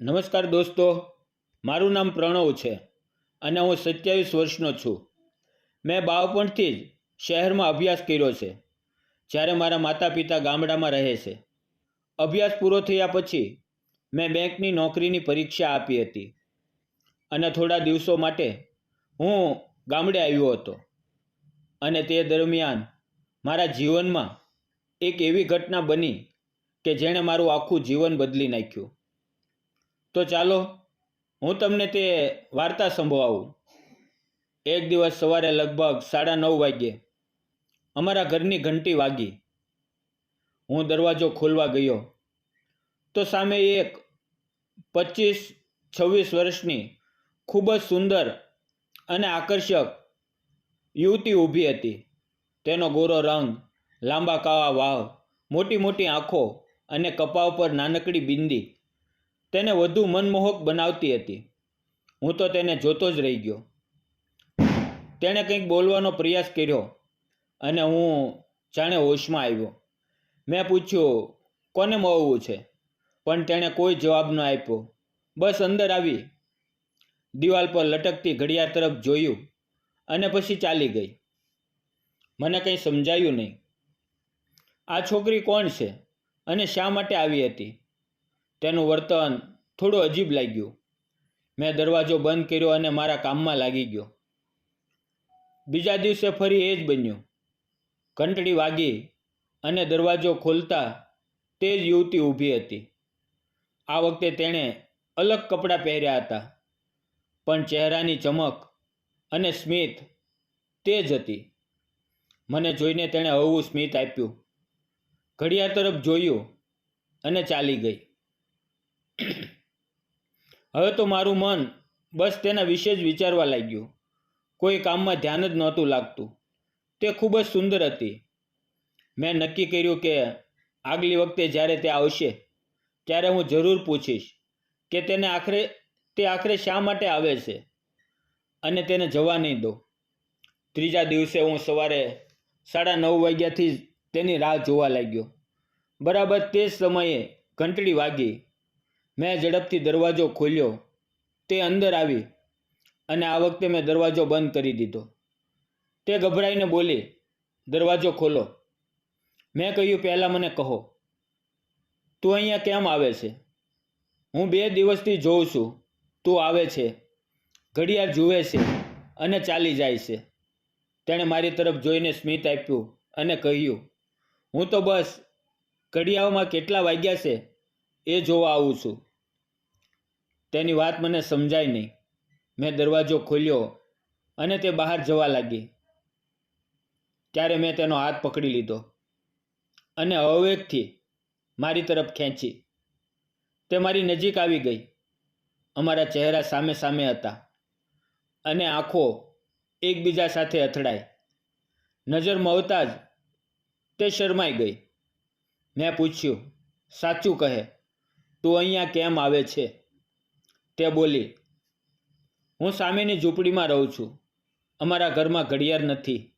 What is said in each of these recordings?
નમસ્કાર દોસ્તો, મારું નામ પ્રણવ છે અને હું સત્યાવીસ વર્ષનો છું. મેં બાળપણથી જ શહેરમાં અભ્યાસ કર્યો છે, જ્યારે મારા માતા પિતા ગામડામાં રહે છે. અભ્યાસ પૂરો થયા પછી મેં બેંકની નોકરીની પરીક્ષા આપી હતી અને થોડા દિવસો માટે હું ગામડે આવ્યો હતો અને તે દરમિયાન મારા જીવનમાં એક એવી ઘટના બની કે જેણે મારું આખું જીવન બદલી નાખ્યું. તો ચાલો હું તમને તે વાર્તા સંભળાવું એક દિવસ સવારે લગભગ સાડા નવ વાગ્યે અમારા ઘરની ઘંટી વાગી. હું દરવાજો ખોલવા ગયો. તો સામે એક પચીસ છવ્વીસ વર્ષની ખૂબ જ સુંદર અને આકર્ષક યુવતી ઊભી હતી. તેનો ગોરો રંગ, લાંબા કાવા વાવ, મોટી મોટી આંખો અને કપાળ પર નાનકડી બિંદી તેને વધુ મનમોહક બનાવતી હતી. હું તો તેને જોતો જ રહી ગયો. તેણે કંઈક બોલવાનો પ્રયાસ કર્યો અને હું જાણે હોશમાં આવ્યો. મેં પૂછ્યું, કોને મળવું છે? પણ તેણે કોઈ જવાબ ન આપ્યો. બસ અંદર આવી, દિવાલ પર લટકતી ઘડિયાળ તરફ જોયું અને પછી ચાલી ગઈ. મને કંઈ સમજાયું નહીં. આ છોકરી કોણ છે અને શા માટે આવી હતી? તેનું વર્તન થોડું અજીબ લાગ્યું. મેં દરવાજો બંધ કર્યો અને મારા કામમાં લાગી ગયો. બીજા દિવસે ફરી એ જ બન્યું. ઘંટડી વાગી અને દરવાજો ખોલતા તે જ યુવતી ઊભી હતી. આ વખતે તેણે અલગ કપડાં પહેર્યા હતા, પણ ચહેરાની ચમક અને સ્મિત તે જ હતી. મને જોઈને તેણે હવું સ્મિત આપ્યું. ઘડિયાળ તરફ જોયું અને ચાલી ગઈ. હવે તો મારું મન બસ તેના વિશે જ વિચારવા લાગ્યું. કોઈ કામમાં ધ્યાન જ નહોતું લાગતું. તે ખૂબ જ સુંદર હતી. મેં નક્કી કર્યું કે આગલી વખતે જ્યારે તે આવશે, ત્યારે હું જરૂર પૂછીશ કે તેને આખરે, તે આખરે શા માટે આવે છે? અને તેને જવા નહીં દો. ત્રીજા દિવસે હું સવારે સાડા નવ વાગ્યાથી તેની રાહ જોવા લાગ્યો. બરાબર તે જ સમયે ઘંટડી વાગી. મેં ઝડપથી દરવાજો ખોલ્યો. તે અંદર આવી અને આ વખતે મેં દરવાજો બંધ કરી દીધો. તે ગભરાઈને બોલી, દરવાજો ખોલો. મેં કહ્યું, પહેલાં મને કહો, તું અહીંયા કેમ આવે છે? હું બે દિવસથી જોઉં છું, તું આવે છે, ઘડિયાળ જુએ છે અને ચાલી જાય છે. તેણે મારી તરફ જોઈને સ્મિત આપ્યું અને કહ્યું, હું તો બસ ઘડિયાળમાં કેટલા વાગ્યા છે એ જોવા આવું છું. તેની વાત મને સમજાય નહીં. મેં દરવાજો ખોલ્યો અને તે બહાર જવા લાગી. ત્યારે મેં તેનો હાથ પકડી લીધો અને અવેગથી મારી તરફ ખેંચી. તે મારી નજીક આવી ગઈ. અમારા ચહેરા સામે સામે હતા અને આંખો એકબીજા સાથે અથડાઈ. નજર મળતા જ તે શરમાઈ ગઈ. મેં પૂછ્યું, સાચું કહે, તું અહીંયા કેમ આવે છે? તે બોલી, હું સામેની ઝૂંપડીમાં રહું છું. અમારા ઘરમાં ઘડિયાળ નથી.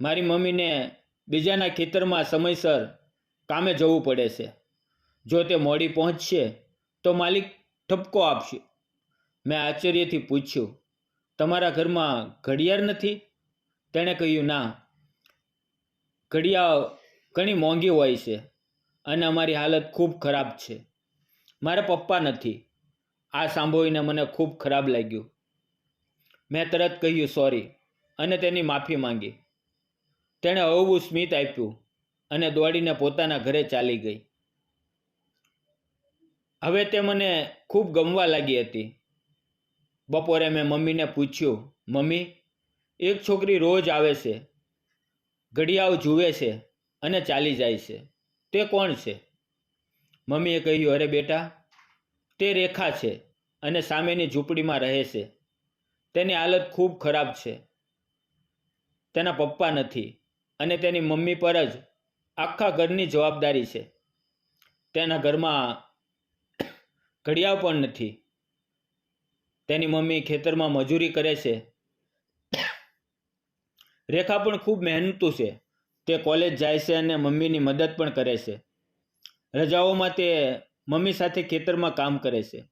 મારી મમ્મીને બીજાના ખેતરમાં સમયસર કામે જવું પડે છે. જો તે મોડી પહોંચશે, તો માલિક ઠપકો આપશે. મેં આશ્ચર્યથી પૂછ્યું, તમારા ઘરમાં ઘડિયાળ નથી? તેણે કહ્યું, ના. ઘડિયાળ ઘણી મોંઘી હોય છે અને અમારી હાલત ખૂબ ખરાબ છે. મારા પપ્પા નથી. આ સાંભળીને મને ખૂબ ખરાબ લાગ્યું. મેં તરત કહ્યું, સોરી, અને તેની માફી માંગી. તેણે હળવું સ્મિત આપ્યું અને દોડીને પોતાના ઘરે ચાલી ગઈ. હવે તે મને ખૂબ ગમવા લાગી હતી. બપોરે મેં મમ્મીને પૂછ્યું, મમ્મી, એક છોકરી રોજ આવે છે, ઘડિયાળ જુએ છે અને ચાલી જાય છે. તે કોણ છે? મમ્મીએ કહ્યું, અરે બેટા તે રેખા છે અને સામેની ઝૂંપડીમાં રહે છે. તેની હાલત ખૂબ ખરાબ છે. તેના પપ્પા નથી અને તેની મમ્મી પર જ આખા ઘરની જવાબદારી છે. તેના ઘરમાં ઘડિયાળ પણ નથી. તેની મમ્મી ખેતરમાં મજૂરી કરે છે. રેખા પણ ખૂબ મહેનતું છે. તે કોલેજ જાય છે અને મમ્મીની મદદ પણ કરે છે. રજાઓમાં તે મમ્મી સાથે ખેતરમાં કામ કરે છે.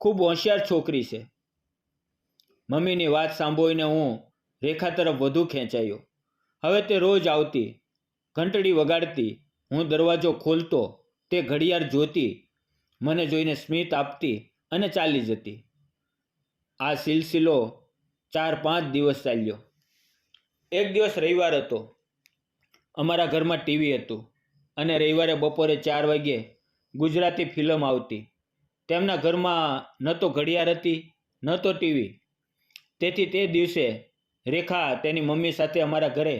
ખૂબ હોશિયાર છોકરી છે. મમ્મીની વાત સાંભળીને હું રેખા તરફ વધુ ખેંચાયો. હવે તે રોજ આવતી, ઘંટડી વગાડતી, હું દરવાજો ખોલતો, તે ઘડિયાળ જોતી, મને જોઈને સ્મિત આપતી અને ચાલી જતી. આ સિલસિલો ચાર પાંચ દિવસ ચાલ્યો. એક દિવસ રવિવાર હતો. અમારા ઘરમાં ટીવી હતું અને રવિવારે બપોરે ચાર વાગ્યે ગુજરાતી ફિલ્મ આવતી. તેમના ઘરમાં ન તો ઘડિયાળ હતી, ન તો ટીવી. તેથી તે દિવસે રેખા તેની મમ્મી સાથે અમારા ઘરે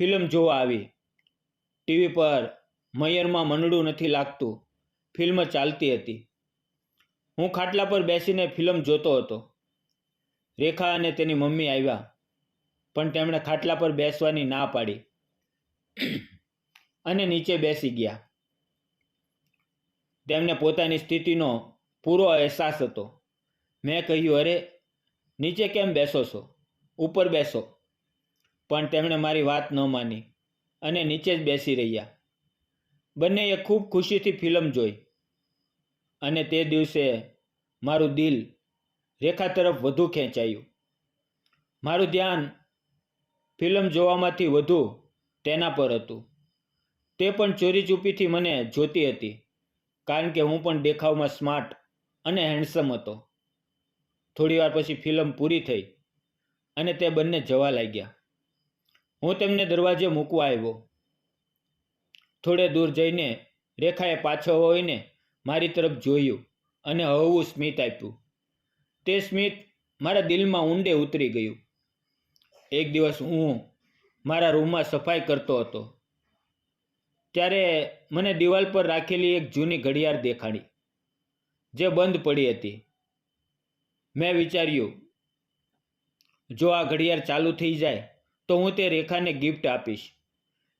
ફિલ્મ જોવા આવી. ટીવી પર મયરમાં મનડું નથી લાગતું. ફિલ્મ ચાલતી હતી. હું ખાટલા પર બેસીને ફિલ્મ જોતો હતો. રેખા અને તેની મમ્મી આવ્યા, પણ તેમણે ખાટલા પર બેસવાની ના પાડી. અને નીચે બેસી ગયા. તેમને પોતાની સ્થિતિનો પૂરો અહેસાસ હતો. મેં કહ્યું, અરે, નીચે કેમ બેસો છો? ઉપર બેસો. પણ તેમણે મારી વાત ન માની અને નીચે જ બેસી રહ્યા. બંનેએ ખૂબ ખુશીથી ફિલ્મ જોઈ અને તે દિવસે મારું દિલ રેખા તરફ વધુ ખેંચાયું. મારું ધ્યાન ફિલ્મ જોવામાંથી વધુ તેના પર હતું. તે પણ ચોરી ચૂપીથી મને જોતી હતી. કારણ કે હું પણ દેખાવમાં સ્માર્ટ અને હેન્ડસમ હતો. થોડીવાર પછી ફિલ્મ પૂરી થઈ અને તે બંને જવા લાગ્યા. હું તેમને દરવાજે મૂકવા આવ્યો. થોડે દૂર જઈને રેખાએ પાછો હોઈને મારી તરફ જોયું અને હવું સ્મિત આપ્યું. તે સ્મિત મારા દિલમાં ઊંડે ઉતરી ગયું. એક દિવસ હું મારા રૂમમાં સફાઈ કરતો હતો. ત્યારે મને દિવાલ પર રાખેલી એક જૂની ઘડિયાળ દેખાડી, જે બંધ પડી હતી. મેં વિચાર્યું, જો આ ઘડિયાળ ચાલુ થઈ જાય, તો હું તે રેખાને ગિફ્ટ આપીશ.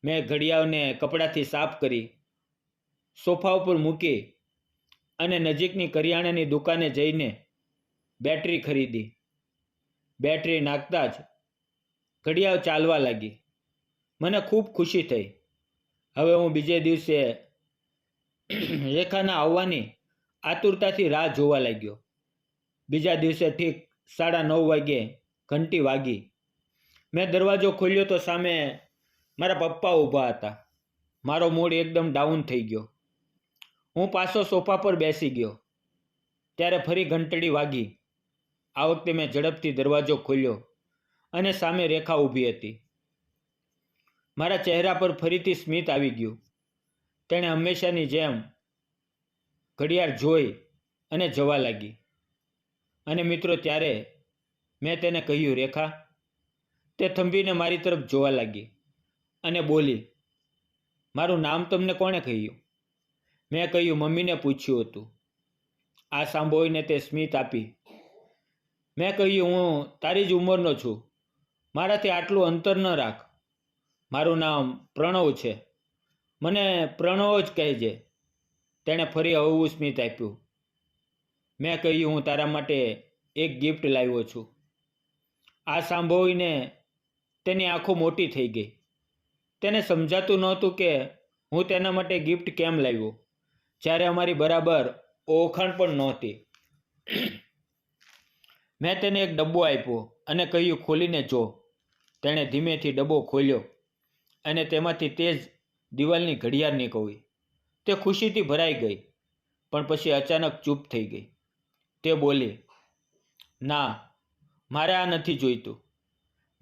મેં ઘડિયાળને કપડાથી સાફ કરી, સોફા ઉપર મૂકી અને નજીકની કરિયાણાની દુકાને જઈને બેટરી ખરીદી. બેટરી નાખતા જ ઘડિયાળ ચાલવા લાગી. મને ખૂબ ખુશી થઈ. હવે હું બીજે દિવસે રેખાના આવવાની આતુરતાથી રાહ જોવા લાગ્યો. બીજા દિવસે ઠીક સાડા નવ વાગ્યે ઘંટી વાગી. મેં દરવાજો ખોલ્યો તો સામે મારા પપ્પા ઊભા હતા. મારો મૂડ એકદમ ડાઉન થઈ ગયો. હું પાછો સોફા પર બેસી ગયો. ત્યારે ફરી ઘંટડી વાગી. આ વખતે મેં ઝડપથી દરવાજો ખોલ્યો અને સામે રેખા ઊભી હતી. મારા ચહેરા પર ફરીથી સ્મિત આવી ગયું. તેણે હંમેશાની જેમ ઘડિયાળ જોઈ અને જવા લાગી. અને મિત્રો, ત્યારે મેં તેને કહ્યું, રેખા, તે થંભીને મારી તરફ જોવા લાગી અને બોલી, મારું નામ તમને કોણે કહ્યું? મેં કહ્યું, મમ્મીને પૂછ્યું હતું. આ સાંભળીને તે સ્મિત આપી. મેં કહ્યું, હું તારી જ ઉંમરનો છું. મારાથી આટલું અંતર ન રાખ. મારું નામ પ્રણવ છે. મને પ્રણવ જ કહેજે તેણે ફરી હળવું સ્મિત આપ્યું. મેં કહ્યું, હું તારા માટે એક ગિફ્ટ લાવ્યો છું. આ સાંભળીને તેની આંખો મોટી થઈ ગઈ. તેને સમજાતું નહોતું કે હું તેના માટે ગિફ્ટ કેમ લાવ્યો, જ્યારે અમારી બરાબર ઓળખાણ પણ નહોતી. મેં તેને એક ડબ્બો આપ્યો અને કહ્યું, ખોલીને જો. તેણે ધીમેથી ડબ્બો ખોલ્યો. અને તેમાંથી તે જ દિવાલની ઘડિયાળ નીકળી. તે ખુશીથી ભરાઈ ગઈ, પણ પછી અચાનક ચૂપ થઈ ગઈ. તે બોલી, ના, મારે આ નથી જોઈતું.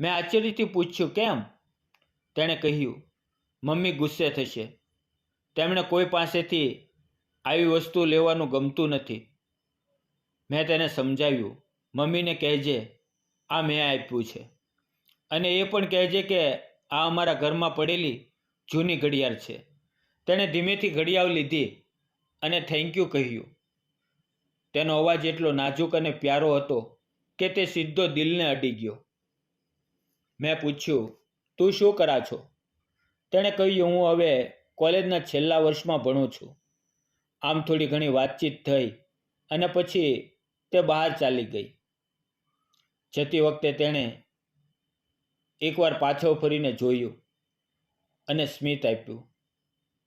મેં આશ્ચર્યથી પૂછ્યું, કેમ? તેણે કહ્યું, મમ્મી ગુસ્સે થશે. તેમણે કોઈ પાસેથી આવી વસ્તુ લેવાનું ગમતું નથી. મેં તેને સમજાવ્યું, મમ્મીને કહેજે, આ મેં આપ્યું છે. અને એ પણ કહેજે કે આ અમારા ઘરમાં પડેલી જૂની ઘડિયાળ છે. તેણે ધીમેથી ઘડિયાળ લીધી અને થેન્ક યુ કહ્યું. તેનો અવાજ એટલો નાજુક અને પ્યારો હતો કે તે સીધો દિલને અડી ગયો. મેં પૂછ્યું, તું શું કરા છો? તેણે કહ્યું, હું હવે કોલેજના છેલ્લા વર્ષમાં ભણું છું. આમ થોડી ઘણી વાતચીત થઈ અને પછી તે બહાર ચાલી ગઈ. જતી વખતે તેણે એકવાર પાછો ફરીને જોયું અને સ્મિત આપ્યું.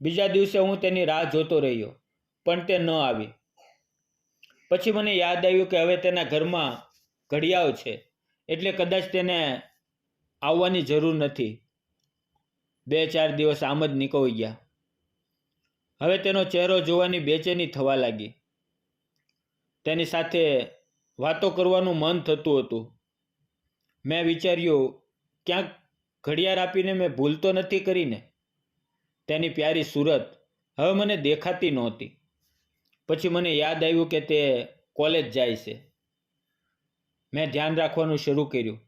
બીજા દિવસે હું તેની રાહ જોતો રહ્યો, પણ તે ન આવી. પછી મને યાદ આવ્યું કે હવે તેના ઘરમાં ઘડિયાળ છે, એટલે કદાચ તેને આવવાની જરૂર નથી. બે ચાર દિવસ આમ જ નીકળી ગયા. હવે તેનો ચહેરો જોવાની બેચેની થવા લાગી. તેની સાથે વાતો કરવાનું મન થતું હતું. મેં વિચાર્યું ક્યાંક ઘડિયાળ આપીને મેં ભૂલ તો નથી કરીને તેની પ્યારી સુરત હવે મને દેખાતી નહોતી. પછી મને યાદ આવ્યું કે તે કોલેજ જાય છે. મેં ધ્યાન રાખવાનું શરૂ કર્યું.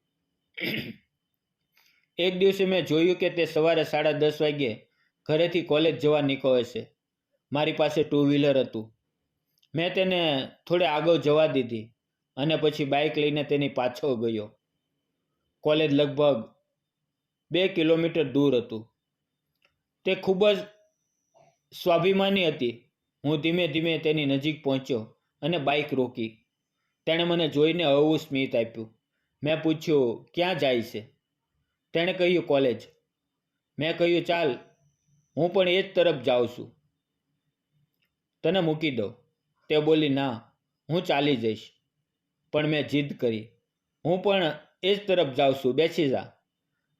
એક દિવસે મેં જોયું કે તે સવારે સાડા દસ વાગ્યે ઘરેથી કોલેજ જવા નીકળે છે. મારી પાસે ટુ વ્હીલર હતું. મેં તેને થોડે આગળ જવા દીધી અને પછી બાઇક લઈને તેની પાછળ ગયો. કોલેજ લગભગ બે કિલોમીટર દૂર હતું. તે ખૂબ જ સ્વાભિમાની હતી. હું ધીમે ધીમે તેની નજીક પહોંચ્યો અને બાઇક રોકી. તેણે મને જોઈને હળવું સ્મિત આપ્યું. મેં પૂછ્યું, ક્યાં જાય છે? તેણે કહ્યું, કોલેજ. મેં કહ્યું, ચાલ, હું પણ એ જ તરફ જાઉં છું. તને મૂકી દઉં. તે બોલી, ના, હું ચાલી જઈશ. પણ મેં જીદ કરી. હું પણ એ જ તરફ જાઉં છું, બેસી જા.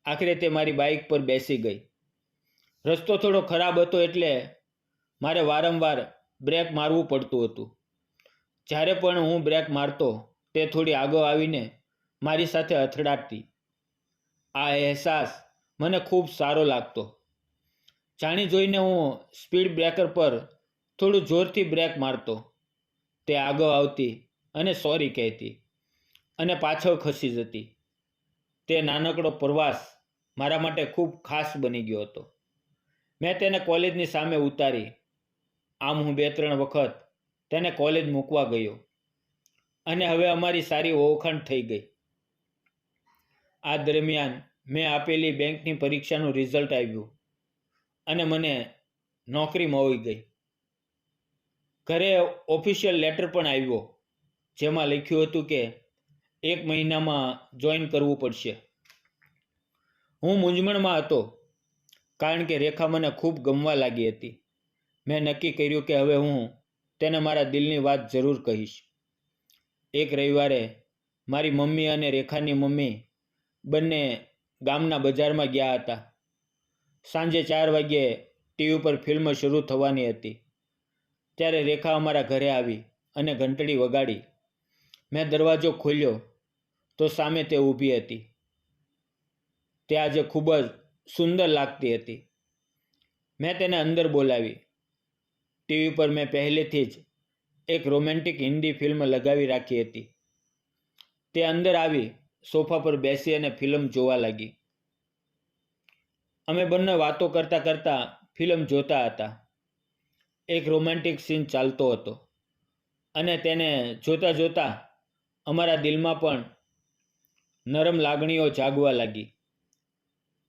આખરે તે મારી બાઇક પર બેસી ગઈ. રસ્તો થોડો ખરાબ હતો એટલે મારે વારંવાર બ્રેક મારવું પડતું હતું. જ્યારે પણ હું બ્રેક મારતો, તે થોડી આગળ આવીને મારી સાથે અથડાટતી આ અહેસાસ મને ખૂબ સારો લાગતો. જાણી જોઈને હું સ્પીડ બ્રેકર પર થોડું જોરથી બ્રેક મારતો. તે આગળ આવતી અને સોરી કહેતી. અને પાછળ ખસી જતી. તે નાનકડો પ્રવાસ મારા માટે ખૂબ ખાસ બની ગયો હતો. મેં તેને કોલેજની સામે ઉતારી. આમ હું બે ત્રણ વખત તેને કોલેજ મૂકવા ગયો. અને હવે અમારી સારી ઓળખાણ થઈ ગઈ. આ દરમિયાન મેં આપેલી બેંકની પરીક્ષાનું રિઝલ્ટ આવ્યું અને મને નોકરી મળી ગઈ. ઘરે ઓફિશિયલ લેટર પણ આવ્યો, જેમાં લખ્યું હતું કે એક મહિનામાં જોઈન કરવું પડશે. હું મૂંઝવણમાં હતો, કારણ કે રેખા મને ખૂબ ગમવા લાગી હતી. મેં નક્કી કર્યું કે હવે હું તેને મારા દિલની વાત જરૂર કહીશ. એક રવિવારે મારી મમ્મી અને રેખાની મમ્મી બંને ગામના બજારમાં ગયા હતા. સાંજે ચાર વાગ્યે ટીવી પર ફિલ્મ શરૂ થવાની હતી. ત્યારે રેખા અમારા ઘરે આવી અને ઘંટડી વગાડી. મેં દરવાજો ખોલ્યો તો સામે તે ઊભી હતી. તે આજે ખૂબ જ સુંદર લાગતી હતી. મેં તેને અંદર બોલાવી. ટીવી પર મેં પહેલેથી જ એક રોમેન્ટિક હિન્દી ફિલ્મ લગાવી રાખી હતી. તે અંદર આવી સોફા પર બેસી અને ફિલ્મ જોવા લાગી. અમે બંને વાતો કરતાં કરતાં ફિલ્મ જોતા હતા. એક રોમેન્ટિક સીન ચાલતો હતો. અને તેને જોતાં જોતાં અમારા દિલમાં પણ નરમ લાગણીઓ જાગવા લાગી.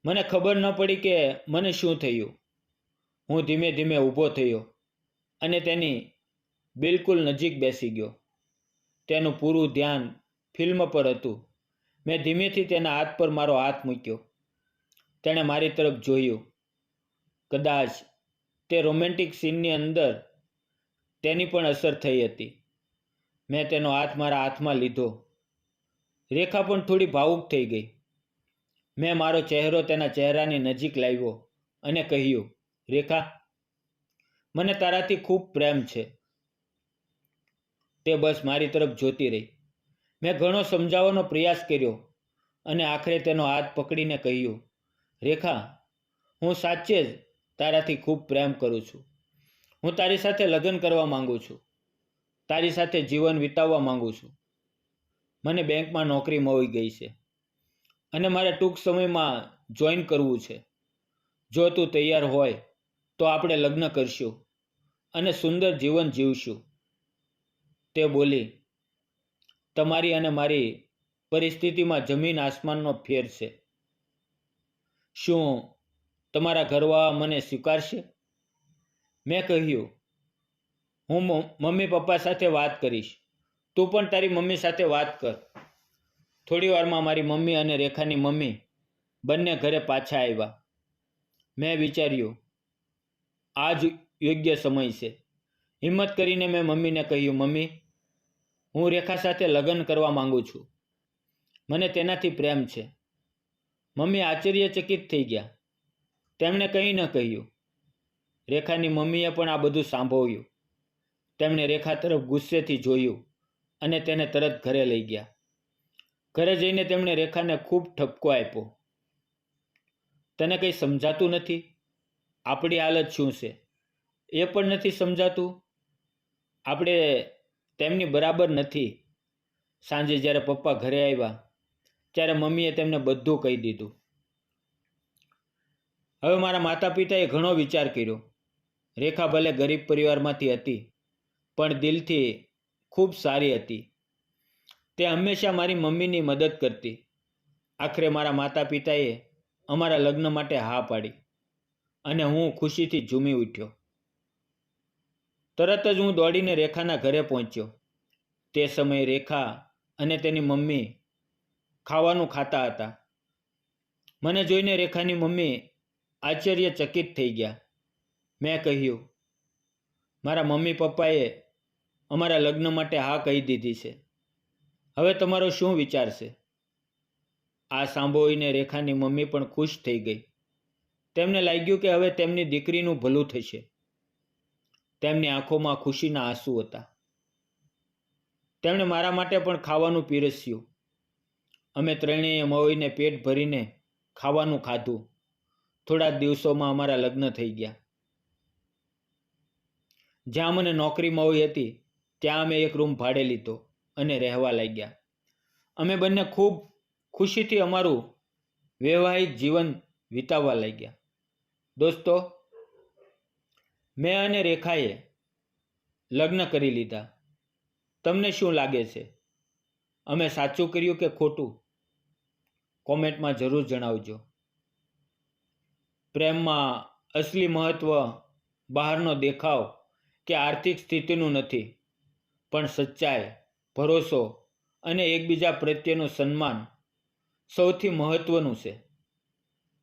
મને ખબર ન પડી કે મને શું થયું. હું ધીમે ધીમે ઊભો થયો અને તેની બિલકુલ નજીક બેસી ગયો. તેનું પૂરું ધ્યાન ફિલ્મ પર હતું. મેં ધીમેથી તેના હાથ પર મારો હાથ મૂક્યો. તેણે મારી તરફ જોયું. કદાચ તે રોમેન્ટિક સીનની અંદર તેની પણ અસર થઈ હતી. મેં તેનો હાથ મારા હાથમાં લીધો. રેખા પણ થોડી ભાવુક થઈ ગઈ. મેં મારો ચહેરો તેના ચહેરાની નજીક લાવ્યો અને કહ્યું, રેખા, મને તારાથી ખૂબ પ્રેમ છે. તે બસ મારી તરફ જોતી રહી. મેં ઘણો સમજાવવાનો પ્રયાસ કર્યો અને આખરે તેનો હાથ પકડીને કહ્યું, રેખા, હું સાચે જ તારાથી ખૂબ પ્રેમ કરું છું. હું તારી સાથે લગ્ન કરવા માગું છું. તારી સાથે જીવન વિતાવવા માગું છું. મને બેંકમાં નોકરી મળી ગઈ છે. અને મારે ટૂંક સમયમાં જોઈન કરવું છે. જો તું તૈયાર હોય, તો આપણે લગ્ન કરશું અને સુંદર જીવન જીવશું. તે બોલી, તમારી અને મારી પરિસ્થિતિમાં જમીન આસમાનનો ફેર છે. શું તમારા ઘરવાળા મને સ્વીકારશે? મેં કહ્યું, હું મમ્મી પપ્પા સાથે વાત કરીશ. તું પણ તારી મમ્મી સાથે વાત કર. થોડી વારમાં મારી મમ્મી અને રેખાની મમ્મી બંને ઘરે પાછા આવ્યા. મેં વિચાર્યું આ જ યોગ્ય સમય છે. હિંમત કરીને મેં મમ્મીને કહ્યું, મમ્મી, હું રેખા સાથે લગ્ન કરવા માંગુ છું. મને તેનાથી પ્રેમ છે. મમ્મી આશ્ચર્યચકિત થઈ ગયા. તેમણે કંઈ ન કહ્યું. રેખાની મમ્મીએ પણ આ બધું સાંભળ્યું. તેમણે રેખા તરફ ગુસ્સેથી જોયું. અને તેને તરત ઘરે લઈ ગયા. ઘરે જઈને તેમણે રેખાને ખૂબ ઠપકો આપ્યો. તને કંઈ સમજાતું નથી? આપણી હાલત શું છે? એ પણ નથી સમજાતું? આપણે તેમની બરાબર નથી. સાંજે જ્યારે પપ્પા ઘરે આવ્યા, ત્યારે મમ્મીએ તેમને બધું કહી દીધું. હવે મારા માતા પિતાએ ઘણો વિચાર કર્યો. રેખા ભલે ગરીબ પરિવારમાંથી હતી, પણ દિલથી ખૂબ સારી હતી. તે હંમેશા મારી મમ્મીની મદદ કરતી. આખરે મારા માતા પિતાએ અમારા લગ્ન માટે હા પાડી અને હું ખુશીથી ઝૂમી ઉઠ્યો. તરત જ હું દોડીને રેખાના ઘરે પહોંચ્યો. તે સમયે રેખા અને તેની મમ્મી ખાવાનું ખાતા હતા. મને જોઈને રેખાની મમ્મી આશ્ચર્યચકિત થઈ ગયા. મેં કહ્યું, મારા મમ્મી પપ્પાએ અમારા લગ્ન માટે હા કહી દીધી છે. હવે તમારો શું વિચાર છે? આ સાંભળીને રેખાની મમ્મી પણ ખુશ થઈ ગઈ. તેમને લાગ્યું કે હવે તેમની દીકરીનું ભલું થશે. તેમની આંખોમાં ખુશીના આંસુ હતા. તેમણે મારા માટે પણ ખાવાનું પીરસ્યું. અમે ત્રણેય મળીને પેટ ભરીને ખાવાનું ખાધું. થોડા દિવસોમાં અમારા લગ્ન થઈ ગયા. જ્યાં મને નોકરી મળી હતી ત્યાં અમે એક રૂમ ભાડે લીધો અને રહેવા લાગ્યા. અમે બંને ખૂબ ખુશીથી અમારું વૈવાહિક જીવન વિતાવવા લાગ્યા. દોસ્તો, મેં અને રેખાએ લગ્ન કરી લીધા. તમને શું લાગે છે? અમે સાચું કર્યું કે ખોટું? કોમેન્ટમાં જરૂર જણાવજો. પ્રેમમાં અસલી મહત્ત્વ બહારનો દેખાવ કે આર્થિક સ્થિતિનું નથી. પણ સચ્ચાઈ, ભરોસો અને એકબીજા પ્રત્યેનું સન્માન સૌથી મહત્ત્વનું છે.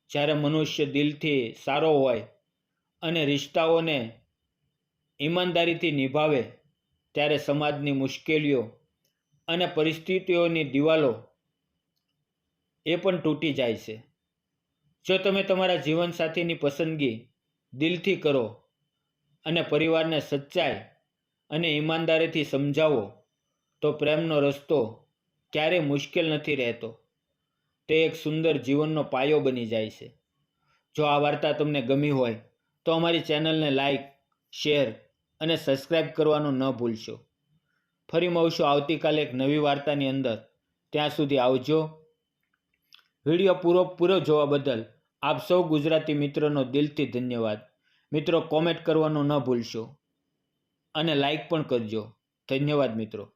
જ્યારે મનુષ્ય દિલથી સારો હોય અને રિશ્તાઓને ઈમાનદારીથી નિભાવે, ત્યારે સમાજની મુશ્કેલીઓ અને પરિસ્થિતિઓની દિવાલો એ પણ તૂટી જાય છે. જો તમે તમારા જીવનસાથીની પસંદગી દિલથી કરો અને પરિવારને સચ્ચાઈ અને ઈમાનદારીથી સમજાવો તો પ્રેમનો રસ્તો ક્યારેય મુશ્કેલ નથી રહેતો. તે એક સુંદર જીવનનો પાયો બની જાય છે. જો આ વાર્તા તમને ગમી હોય, તો અમારી ચેનલને લાઈક, શેર અને સબસ્ક્રાઈબ કરવાનું ન ભૂલશો. ફરી મળશું આવતીકાલે એક નવી વાર્તાની અંદર. ત્યાં સુધી આવજો. વીડિયો પૂરો પૂરો જોવા બદલ આપ સૌ ગુજરાતી મિત્રોનો દિલથી ધન્યવાદ. મિત્રો કોમેન્ટ કરવાનું ન ભૂલશો. અને લાઈક પણ કરજો. ધન્યવાદ મિત્રો.